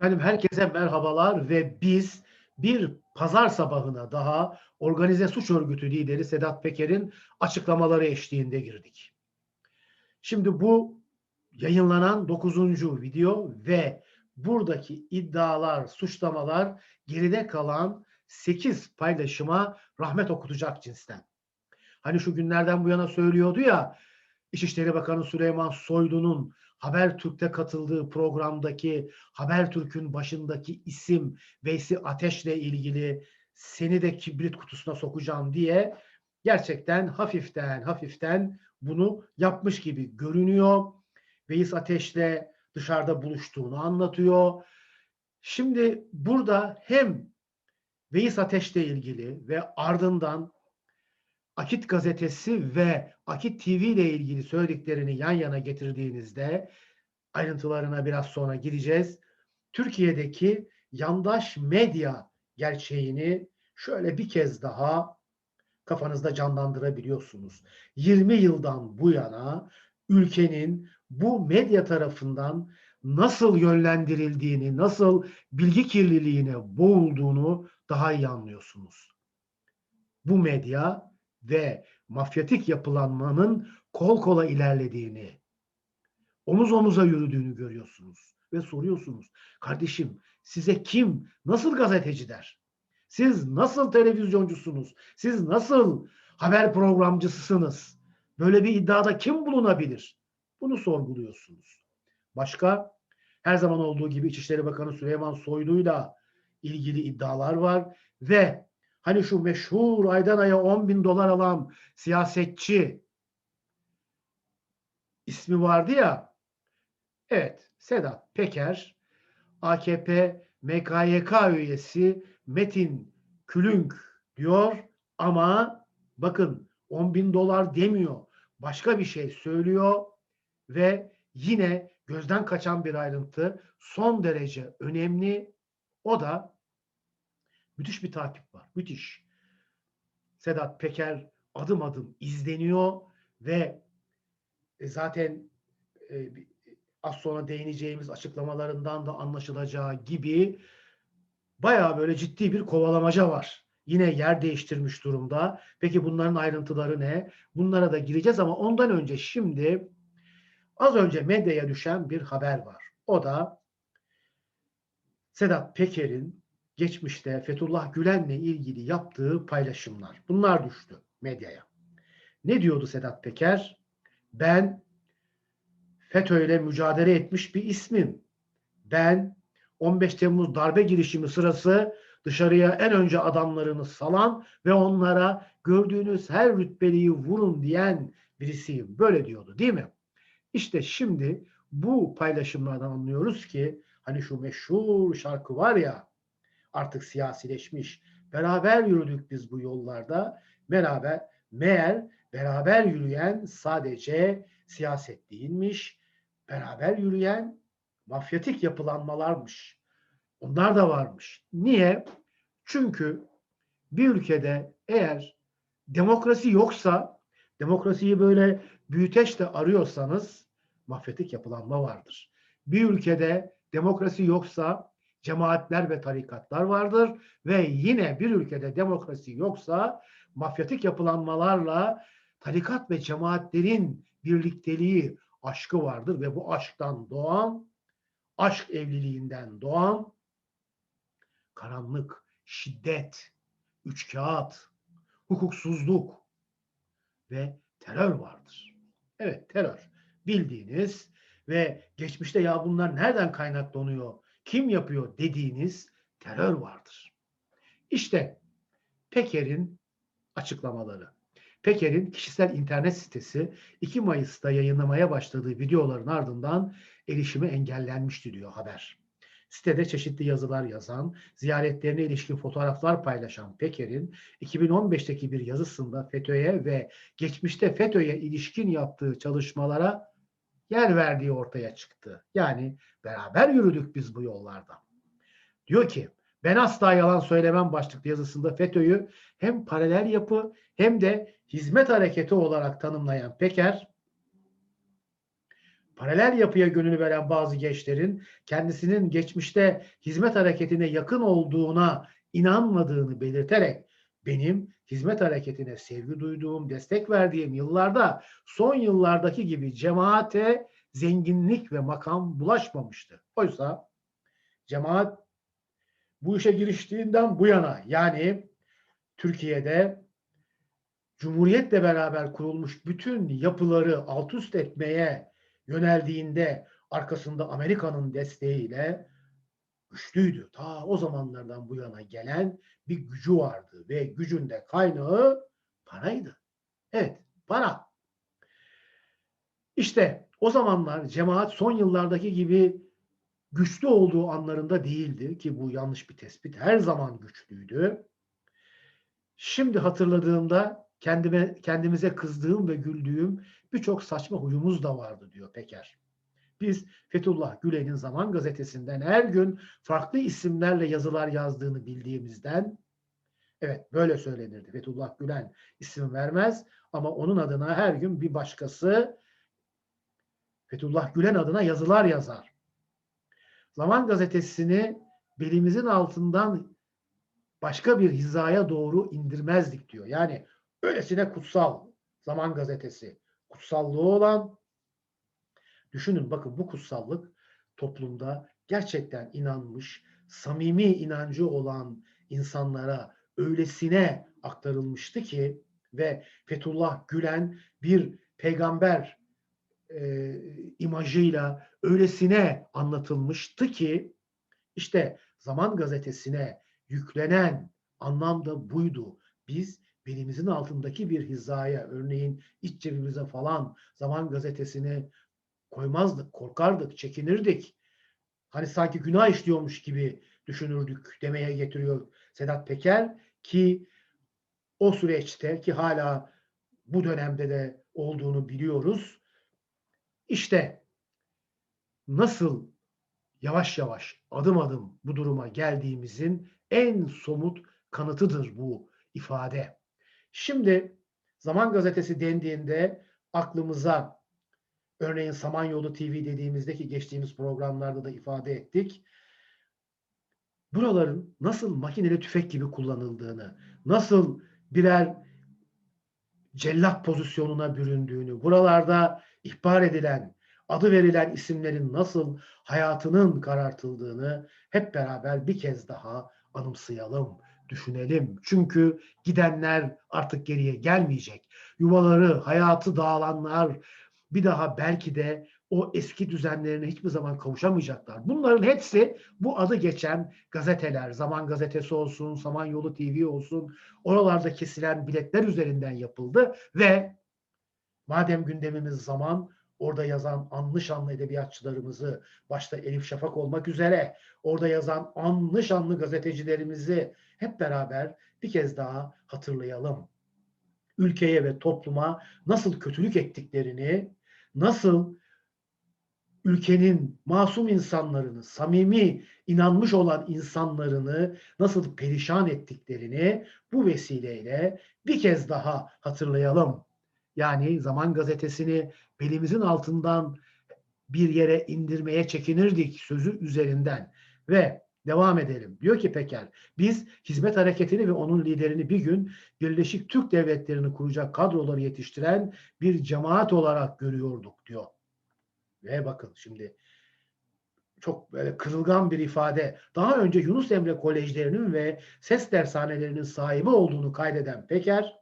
Efendim herkese merhabalar ve biz bir pazar sabahına daha organize suç örgütü lideri Sedat Peker'in açıklamaları eşliğinde girdik. Şimdi bu yayınlanan 9. video ve buradaki iddialar, suçlamalar geride kalan 8 paylaşıma rahmet okutacak cinsten. Hani şu günlerden bu yana söylüyordu ya İçişleri Bakanı Süleyman Soylu'nun Habertürk'te katıldığı programdaki Habertürk'ün başındaki isim Veysi Ateş'le ilgili seni de kibrit kutusuna sokacağım diye gerçekten hafiften hafiften bunu yapmış gibi görünüyor. Veys Ateş'le dışarıda buluştuğunu anlatıyor. Şimdi burada hem Veys Ateş'le ilgili ve ardından Akit gazetesi ve Akit TV ile ilgili söylediklerini yan yana getirdiğinizde ayrıntılarına biraz sonra gideceğiz. Türkiye'deki yandaş medya gerçeğini şöyle bir kez daha kafanızda canlandırabiliyorsunuz. 20 yıldan bu yana ülkenin bu medya tarafından nasıl yönlendirildiğini, nasıl bilgi kirliliğine boğulduğunu daha iyi anlıyorsunuz. Bu medya ve mafyatik yapılanmanın kol kola ilerlediğini, omuz omuza yürüdüğünü görüyorsunuz ve soruyorsunuz. Kardeşim size kim, nasıl gazeteci der? Siz nasıl televizyoncusunuz? Siz nasıl haber programcısısınız? Böyle bir iddiada kim bulunabilir? Bunu sorguluyorsunuz. Başka her zaman olduğu gibi İçişleri Bakanı Süleyman Soylu'yla ilgili iddialar var ve Hani şu meşhur aydan aya 10 bin dolar alan siyasetçi ismi vardı ya. Evet Sedat Peker AKP MKYK üyesi Metin Külünk diyor ama bakın 10 bin dolar demiyor. Başka bir şey söylüyor ve yine gözden kaçan bir ayrıntı son derece önemli. O da Müthiş bir takip var. Müthiş. Sedat Peker adım adım izleniyor ve e, zaten e, az sonra değineceğimiz açıklamalarından da anlaşılacağı gibi baya böyle ciddi bir kovalamaca var. Yine yer değiştirmiş durumda. Peki bunların ayrıntıları ne? Bunlara da gireceğiz ama ondan önce şimdi az önce medyaya düşen bir haber var. O da Sedat Peker'in geçmişte Fethullah Gülen'le ilgili yaptığı paylaşımlar. Bunlar düştü medyaya. Ne diyordu Sedat Peker? Ben FETÖ'yle mücadele etmiş bir ismim. Ben 15 Temmuz darbe girişimi sırası dışarıya en önce adamlarını salan ve onlara gördüğünüz her rütbeliyi vurun diyen birisiyim. Böyle diyordu değil mi? İşte şimdi bu paylaşımlardan anlıyoruz ki hani şu meşhur şarkı var ya artık siyasileşmiş. Beraber yürüdük biz bu yollarda. Beraber meğer beraber yürüyen sadece siyaset değilmiş. Beraber yürüyen mafyatik yapılanmalarmış. Onlar da varmış. Niye? Çünkü bir ülkede eğer demokrasi yoksa demokrasiyi böyle büyüteçle arıyorsanız mafyatik yapılanma vardır. Bir ülkede demokrasi yoksa cemaatler ve tarikatlar vardır ve yine bir ülkede demokrasi yoksa mafyatik yapılanmalarla tarikat ve cemaatlerin birlikteliği, aşkı vardır ve bu aşktan doğan, aşk evliliğinden doğan karanlık, şiddet, üçkağıt, hukuksuzluk ve terör vardır. Evet terör bildiğiniz ve geçmişte ya bunlar nereden kaynaklanıyor kim yapıyor dediğiniz terör vardır. İşte Peker'in açıklamaları. Peker'in kişisel internet sitesi 2 Mayıs'ta yayınlamaya başladığı videoların ardından erişimi engellenmişti diyor haber. Sitede çeşitli yazılar yazan, ziyaretlerine ilişkin fotoğraflar paylaşan Peker'in 2015'teki bir yazısında FETÖ'ye ve geçmişte FETÖ'ye ilişkin yaptığı çalışmalara yer verdiği ortaya çıktı. Yani beraber yürüdük biz bu yollarda. Diyor ki ben asla yalan söylemem başlıklı yazısında FETÖ'yü hem paralel yapı hem de hizmet hareketi olarak tanımlayan Peker paralel yapıya gönül veren bazı gençlerin kendisinin geçmişte hizmet hareketine yakın olduğuna inanmadığını belirterek benim hizmet hareketine sevgi duyduğum, destek verdiğim yıllarda son yıllardaki gibi cemaate zenginlik ve makam bulaşmamıştı. Oysa cemaat bu işe giriştiğinden bu yana yani Türkiye'de Cumhuriyet'le beraber kurulmuş bütün yapıları alt üst etmeye yöneldiğinde arkasında Amerika'nın desteğiyle güçlüydü. Ta o zamanlardan bu yana gelen bir gücü vardı ve gücün de kaynağı paraydı. Evet, para. İşte o zamanlar cemaat son yıllardaki gibi güçlü olduğu anlarında değildi ki bu yanlış bir tespit. Her zaman güçlüydü. Şimdi hatırladığımda kendime kendimize kızdığım ve güldüğüm birçok saçma huyumuz da vardı diyor Peker. Biz Fethullah Gülen'in Zaman Gazetesi'nden her gün farklı isimlerle yazılar yazdığını bildiğimizden evet böyle söylenirdi. Fethullah Gülen isim vermez ama onun adına her gün bir başkası Fethullah Gülen adına yazılar yazar. Zaman Gazetesi'ni belimizin altından başka bir hizaya doğru indirmezdik diyor. Yani öylesine kutsal Zaman Gazetesi kutsallığı olan düşünün bakın bu kutsallık toplumda gerçekten inanmış, samimi inancı olan insanlara öylesine aktarılmıştı ki ve Fethullah Gülen bir peygamber e, imajıyla öylesine anlatılmıştı ki işte Zaman Gazetesi'ne yüklenen anlam da buydu. Biz belimizin altındaki bir hizaya, örneğin iç cebimize falan Zaman Gazetesi'ni koymazdık, korkardık, çekinirdik. Hani sanki günah işliyormuş gibi düşünürdük demeye getiriyor Sedat Peker ki o süreçte ki hala bu dönemde de olduğunu biliyoruz. İşte nasıl yavaş yavaş adım adım bu duruma geldiğimizin en somut kanıtıdır bu ifade. Şimdi Zaman Gazetesi dendiğinde aklımıza örneğin Samanyolu TV dediğimizdeki geçtiğimiz programlarda da ifade ettik. Buraların nasıl makineli tüfek gibi kullanıldığını, nasıl birer cellat pozisyonuna büründüğünü, buralarda ihbar edilen, adı verilen isimlerin nasıl hayatının karartıldığını hep beraber bir kez daha anımsayalım, düşünelim. Çünkü gidenler artık geriye gelmeyecek. Yuvaları, hayatı dağılanlar bir daha belki de o eski düzenlerine hiçbir zaman kavuşamayacaklar. Bunların hepsi bu adı geçen gazeteler, Zaman Gazetesi olsun, Samanyolu TV olsun, oralarda kesilen biletler üzerinden yapıldı ve madem gündemimiz zaman, orada yazan anlı şanlı edebiyatçılarımızı, başta Elif Şafak olmak üzere, orada yazan anlı şanlı gazetecilerimizi hep beraber bir kez daha hatırlayalım. Ülkeye ve topluma nasıl kötülük ettiklerini, nasıl ülkenin masum insanlarını, samimi inanmış olan insanlarını nasıl perişan ettiklerini bu vesileyle bir kez daha hatırlayalım. Yani Zaman Gazetesi'ni belimizin altından bir yere indirmeye çekinirdik sözü üzerinden ve devam edelim. Diyor ki Peker, biz hizmet hareketini ve onun liderini bir gün Birleşik Türk Devletleri'ni kuracak kadroları yetiştiren bir cemaat olarak görüyorduk diyor. Ve bakın şimdi çok böyle kırılgan bir ifade. Daha önce Yunus Emre Kolejlerinin ve ses dershanelerinin sahibi olduğunu kaydeden Peker,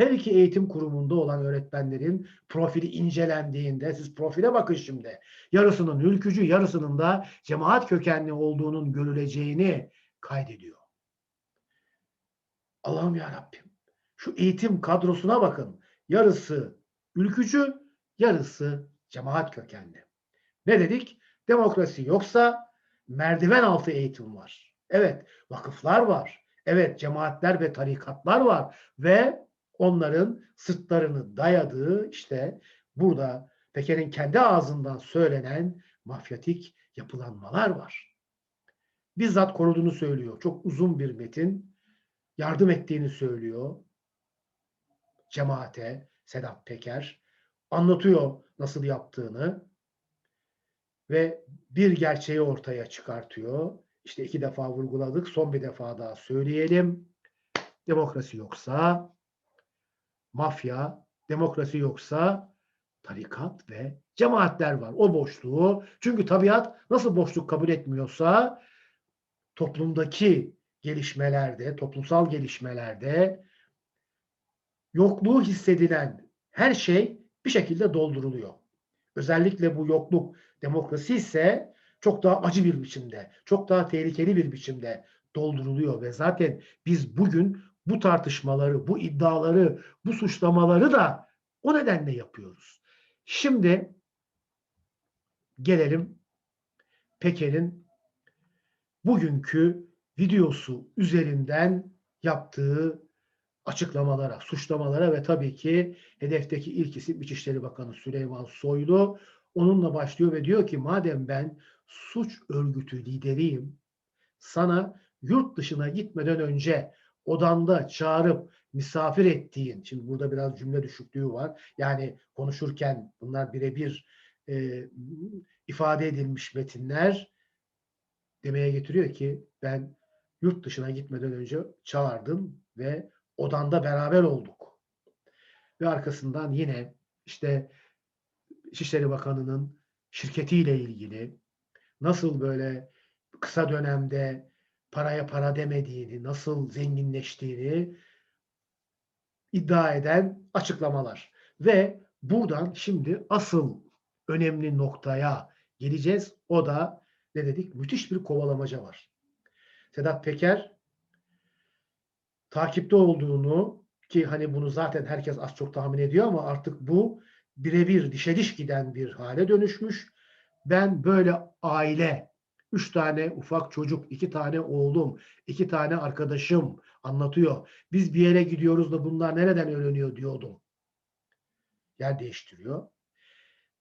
her iki eğitim kurumunda olan öğretmenlerin profili incelendiğinde, siz profile bakın şimdi, yarısının ülkücü, yarısının da cemaat kökenli olduğunun görüleceğini kaydediyor. Allah'ım ya Rabbim, şu eğitim kadrosuna bakın. Yarısı ülkücü, yarısı cemaat kökenli. Ne dedik? Demokrasi yoksa merdiven altı eğitim var. Evet, vakıflar var. Evet, cemaatler ve tarikatlar var ve onların sırtlarını dayadığı işte burada Peker'in kendi ağzından söylenen mafyatik yapılanmalar var. Bizzat koruduğunu söylüyor. Çok uzun bir metin. Yardım ettiğini söylüyor. Cemaate Sedat Peker anlatıyor nasıl yaptığını. ve bir gerçeği ortaya çıkartıyor. İşte iki defa vurguladık. Son bir defa daha söyleyelim. Demokrasi yoksa mafya, demokrasi yoksa tarikat ve cemaatler var. O boşluğu. Çünkü tabiat nasıl boşluk kabul etmiyorsa toplumdaki gelişmelerde, toplumsal gelişmelerde yokluğu hissedilen her şey bir şekilde dolduruluyor. Özellikle bu yokluk demokrasi ise çok daha acı bir biçimde, çok daha tehlikeli bir biçimde dolduruluyor ve zaten biz bugün bu tartışmaları, bu iddiaları, bu suçlamaları da o nedenle yapıyoruz. Şimdi gelelim Peker'in bugünkü videosu üzerinden yaptığı açıklamalara, suçlamalara ve tabii ki hedefteki ilk isim İçişleri Bakanı Süleyman Soylu onunla başlıyor ve diyor ki madem ben suç örgütü lideriyim sana yurt dışına gitmeden önce odanda çağırıp misafir ettiğin, şimdi burada biraz cümle düşüklüğü var. Yani konuşurken bunlar birebir e, ifade edilmiş metinler demeye getiriyor ki ben yurt dışına gitmeden önce çağırdım ve odanda beraber olduk. Ve arkasından yine işte İçişleri Bakanı'nın şirketiyle ilgili nasıl böyle kısa dönemde paraya para demediğini, nasıl zenginleştiğini iddia eden açıklamalar. Ve buradan şimdi asıl önemli noktaya geleceğiz. O da ne dedik? Müthiş bir kovalamaca var. Sedat Peker takipte olduğunu ki hani bunu zaten herkes az çok tahmin ediyor ama artık bu birebir dişe diş giden bir hale dönüşmüş. Ben böyle aile, üç tane ufak çocuk, iki tane oğlum, iki tane arkadaşım anlatıyor. Biz bir yere gidiyoruz da bunlar nereden öğreniyor diyordum. Yer değiştiriyor.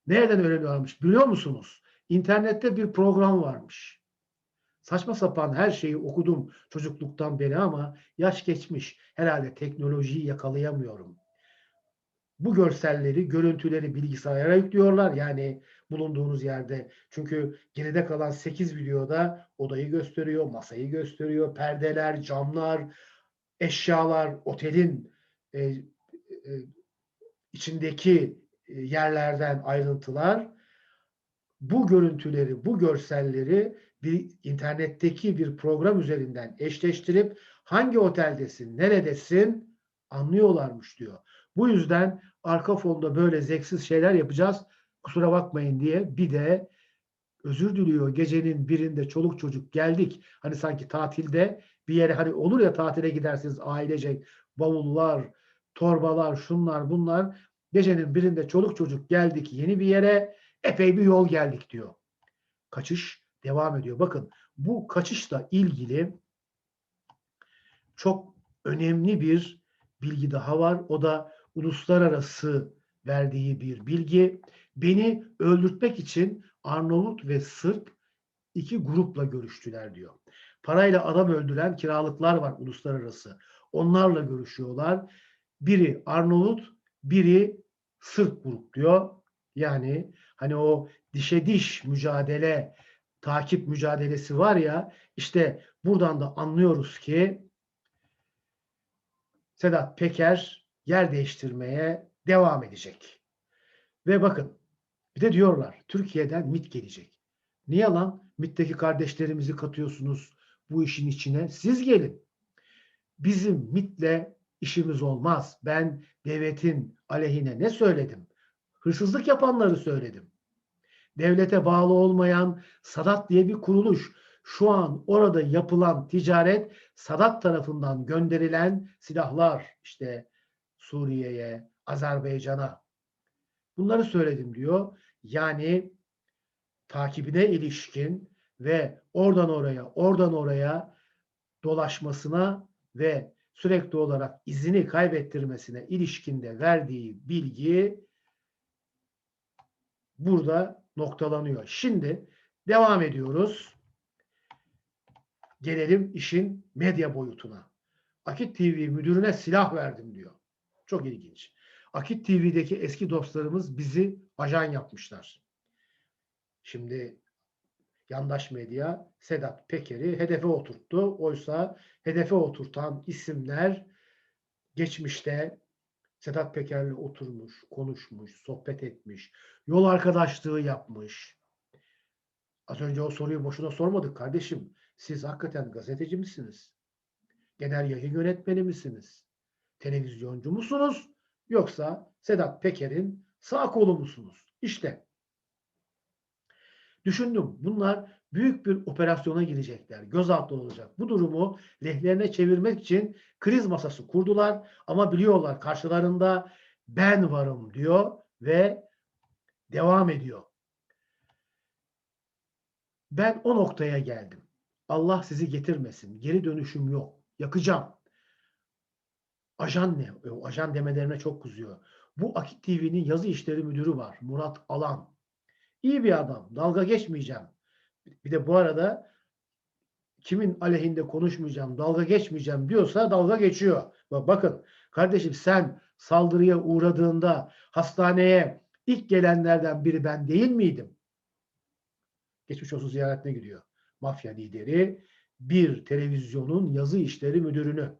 Nereden öğreniyormuş biliyor musunuz? İnternette bir program varmış. Saçma sapan her şeyi okudum çocukluktan beri ama yaş geçmiş. Herhalde teknolojiyi yakalayamıyorum. Bu görselleri, görüntüleri bilgisayara yüklüyorlar. Yani bulunduğunuz yerde. Çünkü geride kalan 8 videoda odayı gösteriyor, masayı gösteriyor, perdeler, camlar, eşyalar, otelin e, e, içindeki e, yerlerden ayrıntılar. Bu görüntüleri, bu görselleri bir internetteki bir program üzerinden eşleştirip hangi oteldesin, neredesin anlıyorlarmış diyor. Bu yüzden arka fonda böyle zevksiz şeyler yapacağız. Kusura bakmayın diye bir de özür diliyor. Gecenin birinde çoluk çocuk geldik. Hani sanki tatilde bir yere hani olur ya tatile gidersiniz ailecek bavullar, torbalar, şunlar bunlar. Gecenin birinde çoluk çocuk geldik yeni bir yere epey bir yol geldik diyor. Kaçış devam ediyor. Bakın bu kaçışla ilgili çok önemli bir bilgi daha var. O da uluslararası verdiği bir bilgi. Beni öldürtmek için Arnavut ve Sırp iki grupla görüştüler diyor. Parayla adam öldüren kiralıklar var uluslararası. Onlarla görüşüyorlar. Biri Arnavut, biri Sırp grup diyor. Yani hani o dişe diş mücadele, takip mücadelesi var ya işte buradan da anlıyoruz ki Sedat Peker yer değiştirmeye devam edecek. Ve bakın bir de diyorlar Türkiye'den MIT gelecek. Niye lan? MIT'teki kardeşlerimizi katıyorsunuz bu işin içine. Siz gelin. Bizim MIT'le işimiz olmaz. Ben devletin aleyhine ne söyledim? Hırsızlık yapanları söyledim. Devlete bağlı olmayan Sadat diye bir kuruluş. Şu an orada yapılan ticaret Sadat tarafından gönderilen silahlar işte Suriye'ye, Azerbaycan'a. Bunları söyledim diyor. Yani takibine ilişkin ve oradan oraya, oradan oraya dolaşmasına ve sürekli olarak izini kaybettirmesine ilişkinde verdiği bilgi burada noktalanıyor. Şimdi devam ediyoruz. Gelelim işin medya boyutuna. Akit TV müdürüne silah verdim diyor. Çok ilginç. Akit TV'deki eski dostlarımız bizi ajan yapmışlar. Şimdi yandaş medya Sedat Peker'i hedefe oturttu. Oysa hedefe oturtan isimler geçmişte Sedat Peker'le oturmuş, konuşmuş, sohbet etmiş, yol arkadaşlığı yapmış. Az önce o soruyu boşuna sormadık kardeşim. Siz hakikaten gazeteci misiniz? Genel yayın yönetmeni misiniz? Televizyoncu musunuz? Yoksa Sedat Peker'in sağ kolu musunuz? İşte düşündüm. Bunlar büyük bir operasyona girecekler. Gözaltı olacak. Bu durumu lehlerine çevirmek için kriz masası kurdular. Ama biliyorlar karşılarında ben varım diyor ve devam ediyor. Ben o noktaya geldim. Allah sizi getirmesin. Geri dönüşüm yok. Yakacağım. Ajan ne? O ajan demelerine çok kızıyor. Bu Akit TV'nin yazı işleri müdürü var. Murat Alan. İyi bir adam. Dalga geçmeyeceğim. Bir de bu arada kimin aleyhinde konuşmayacağım, dalga geçmeyeceğim diyorsa dalga geçiyor. Bak bakın kardeşim sen saldırıya uğradığında hastaneye ilk gelenlerden biri ben değil miydim? Geçmiş olsun ziyaretine gidiyor. Mafya lideri bir televizyonun yazı işleri müdürünü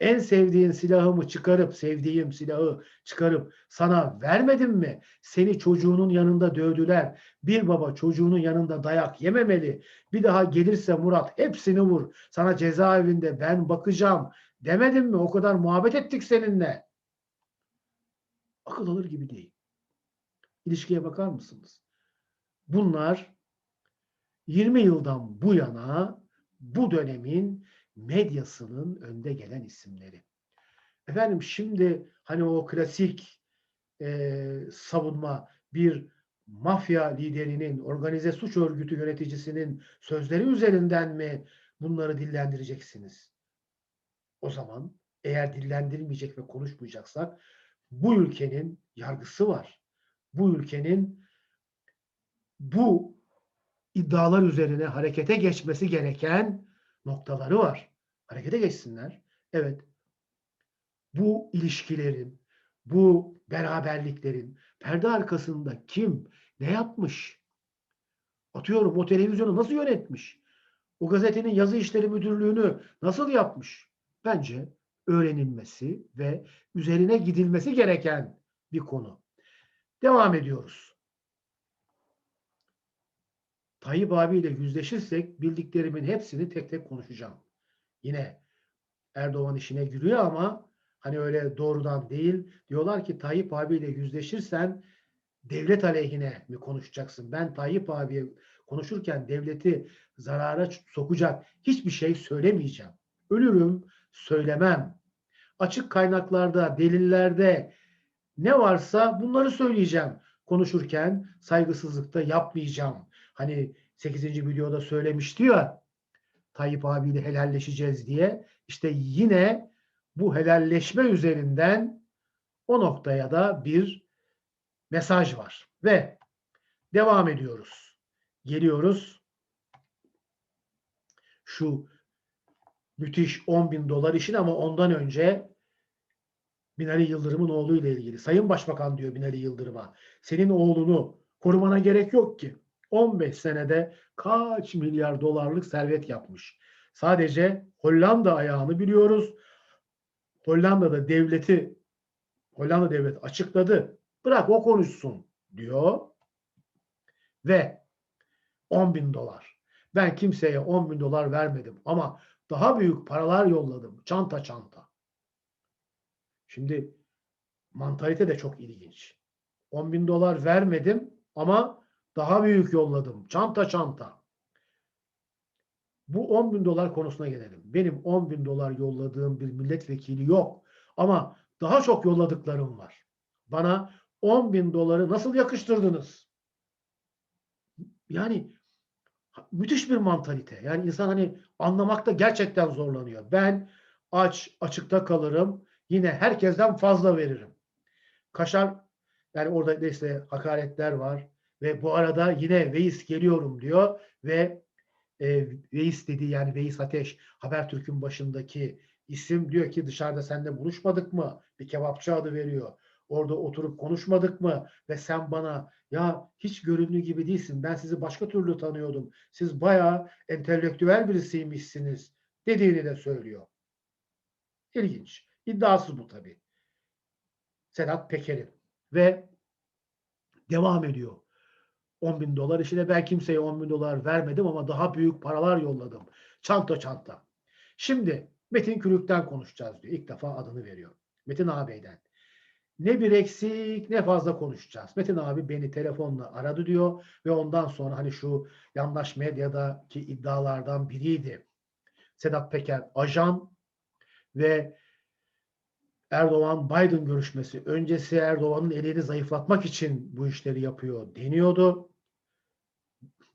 en sevdiğin silahımı çıkarıp, sevdiğim silahı çıkarıp sana vermedim mi? Seni çocuğunun yanında dövdüler. Bir baba çocuğunun yanında dayak yememeli. Bir daha gelirse Murat hepsini vur. Sana cezaevinde ben bakacağım. Demedim mi? O kadar muhabbet ettik seninle. Akıl alır gibi değil. İlişkiye bakar mısınız? Bunlar 20 yıldan bu yana bu dönemin medyasının önde gelen isimleri. Efendim şimdi hani o klasik e, savunma bir mafya liderinin, organize suç örgütü yöneticisinin sözleri üzerinden mi bunları dillendireceksiniz? O zaman eğer dillendirmeyecek ve konuşmayacaksak bu ülkenin yargısı var. Bu ülkenin bu iddialar üzerine harekete geçmesi gereken noktaları var. Harekete geçsinler. Evet. Bu ilişkilerin, bu beraberliklerin perde arkasında kim ne yapmış? Atıyorum o televizyonu nasıl yönetmiş? O gazetenin yazı işleri müdürlüğünü nasıl yapmış? Bence öğrenilmesi ve üzerine gidilmesi gereken bir konu. Devam ediyoruz. Tayyip abiyle yüzleşirsek bildiklerimin hepsini tek tek konuşacağım. Yine Erdoğan işine giriyor ama hani öyle doğrudan değil. Diyorlar ki Tayyip abiyle yüzleşirsen devlet aleyhine mi konuşacaksın? Ben Tayyip abiye konuşurken devleti zarara sokacak hiçbir şey söylemeyeceğim. Ölürüm, söylemem. Açık kaynaklarda, delillerde ne varsa bunları söyleyeceğim. Konuşurken saygısızlıkta yapmayacağım. Hani 8. videoda söylemişti ya Tayyip abiyle helalleşeceğiz diye. İşte yine bu helalleşme üzerinden o noktaya da bir mesaj var. Ve devam ediyoruz. Geliyoruz. Şu müthiş 10 bin dolar işin ama ondan önce Binali Yıldırım'ın oğluyla ilgili. Sayın Başbakan diyor Binali Yıldırım'a. Senin oğlunu korumana gerek yok ki. 15 senede kaç milyar dolarlık servet yapmış. Sadece Hollanda ayağını biliyoruz. Hollanda'da devleti Hollanda devleti açıkladı. Bırak o konuşsun diyor. Ve 10 bin dolar. Ben kimseye 10 bin dolar vermedim ama daha büyük paralar yolladım. Çanta çanta. Şimdi mantalite de çok ilginç. 10 bin dolar vermedim ama daha büyük yolladım. Çanta çanta. Bu 10 bin dolar konusuna gelelim. Benim 10 bin dolar yolladığım bir milletvekili yok. Ama daha çok yolladıklarım var. Bana 10 bin doları nasıl yakıştırdınız? Yani müthiş bir mantalite. Yani insan hani anlamakta gerçekten zorlanıyor. Ben aç, açıkta kalırım. Yine herkesten fazla veririm. Kaşar yani orada işte hakaretler var. Ve bu arada yine Veys geliyorum diyor ve e, Veys dedi yani Veys Ateş Habertürk'ün başındaki isim diyor ki dışarıda seninle buluşmadık mı? Bir kebapçı adı veriyor. orada oturup konuşmadık mı ve sen bana ya hiç göründüğü gibi değilsin ben sizi başka türlü tanıyordum siz bayağı entelektüel birisiymişsiniz dediğini de söylüyor. İlginç. İddiasız bu tabii. Sedat Peker'in ve devam ediyor. 10 bin dolar işine ben kimseye 10 bin dolar vermedim ama daha büyük paralar yolladım. Çanta çanta. Şimdi Metin Külük'ten konuşacağız diyor. İlk defa adını veriyor. Metin ağabeyden. Ne bir eksik ne fazla konuşacağız. Metin abi beni telefonla aradı diyor ve ondan sonra hani şu yandaş medyadaki iddialardan biriydi. Sedat Peker ajan ve Erdoğan Biden görüşmesi öncesi Erdoğan'ın elini zayıflatmak için bu işleri yapıyor deniyordu.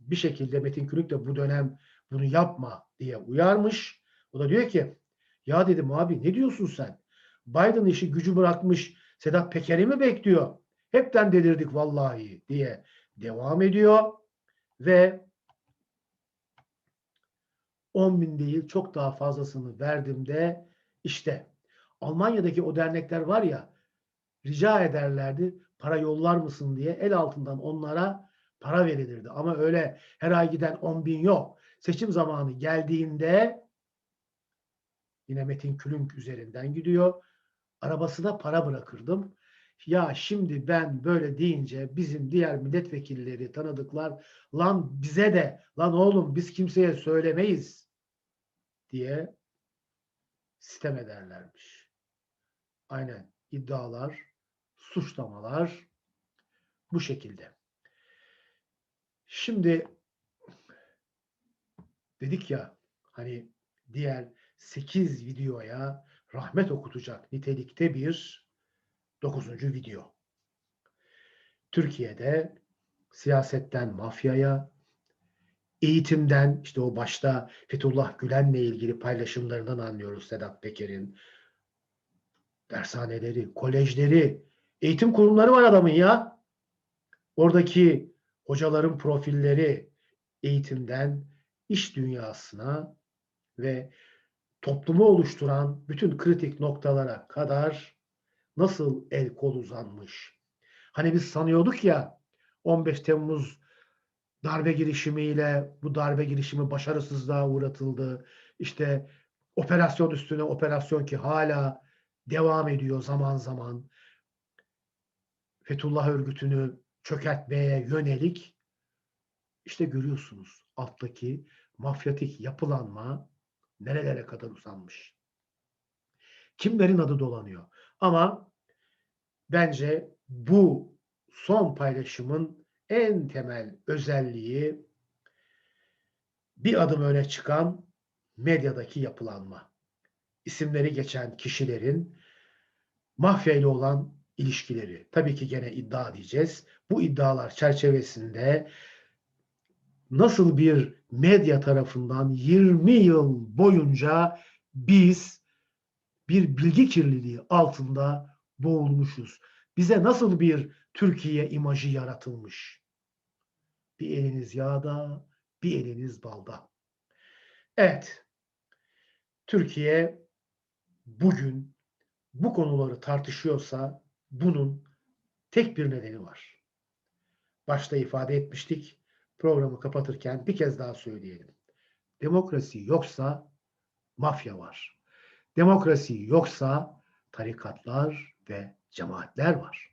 Bir şekilde Metin Külük de bu dönem bunu yapma diye uyarmış. O da diyor ki ya dedim abi ne diyorsun sen? Biden işi gücü bırakmış Sedat Peker'i mi bekliyor? Hepten delirdik vallahi diye devam ediyor ve 10 bin değil çok daha fazlasını verdim de işte Almanya'daki o dernekler var ya rica ederlerdi para yollar mısın diye el altından onlara para verilirdi. Ama öyle her ay giden 10 bin yok. Seçim zamanı geldiğinde yine Metin Külünk üzerinden gidiyor. Arabasına para bırakırdım. Ya şimdi ben böyle deyince bizim diğer milletvekilleri tanıdıklar lan bize de lan oğlum biz kimseye söylemeyiz diye sistem ederlermiş. Aynen iddialar, suçlamalar bu şekilde. Şimdi dedik ya hani diğer 8 videoya rahmet okutacak nitelikte bir 9. video. Türkiye'de siyasetten mafyaya, eğitimden işte o başta Fethullah Gülen'le ilgili paylaşımlarından anlıyoruz Sedat Peker'in. Dershaneleri, kolejleri, eğitim kurumları var adamın ya. Oradaki hocaların profilleri eğitimden iş dünyasına ve toplumu oluşturan bütün kritik noktalara kadar nasıl el kol uzanmış. Hani biz sanıyorduk ya 15 Temmuz darbe girişimiyle bu darbe girişimi başarısızlığa uğratıldı. İşte operasyon üstüne operasyon ki hala devam ediyor zaman zaman. Fethullah örgütünü çökertmeye yönelik işte görüyorsunuz alttaki mafyatik yapılanma nerelere kadar uzanmış. Kimlerin adı dolanıyor. Ama bence bu son paylaşımın en temel özelliği bir adım öne çıkan medyadaki yapılanma. İsimleri geçen kişilerin mafya ile olan ilişkileri. Tabii ki gene iddia diyeceğiz. Bu iddialar çerçevesinde nasıl bir medya tarafından 20 yıl boyunca biz bir bilgi kirliliği altında boğulmuşuz. Bize nasıl bir Türkiye imajı yaratılmış? Bir eliniz yağda, bir eliniz balda. Evet, Türkiye bugün bu konuları tartışıyorsa bunun tek bir nedeni var. Başta ifade etmiştik. Programı kapatırken bir kez daha söyleyelim. Demokrasi yoksa mafya var. Demokrasi yoksa tarikatlar ve cemaatler var.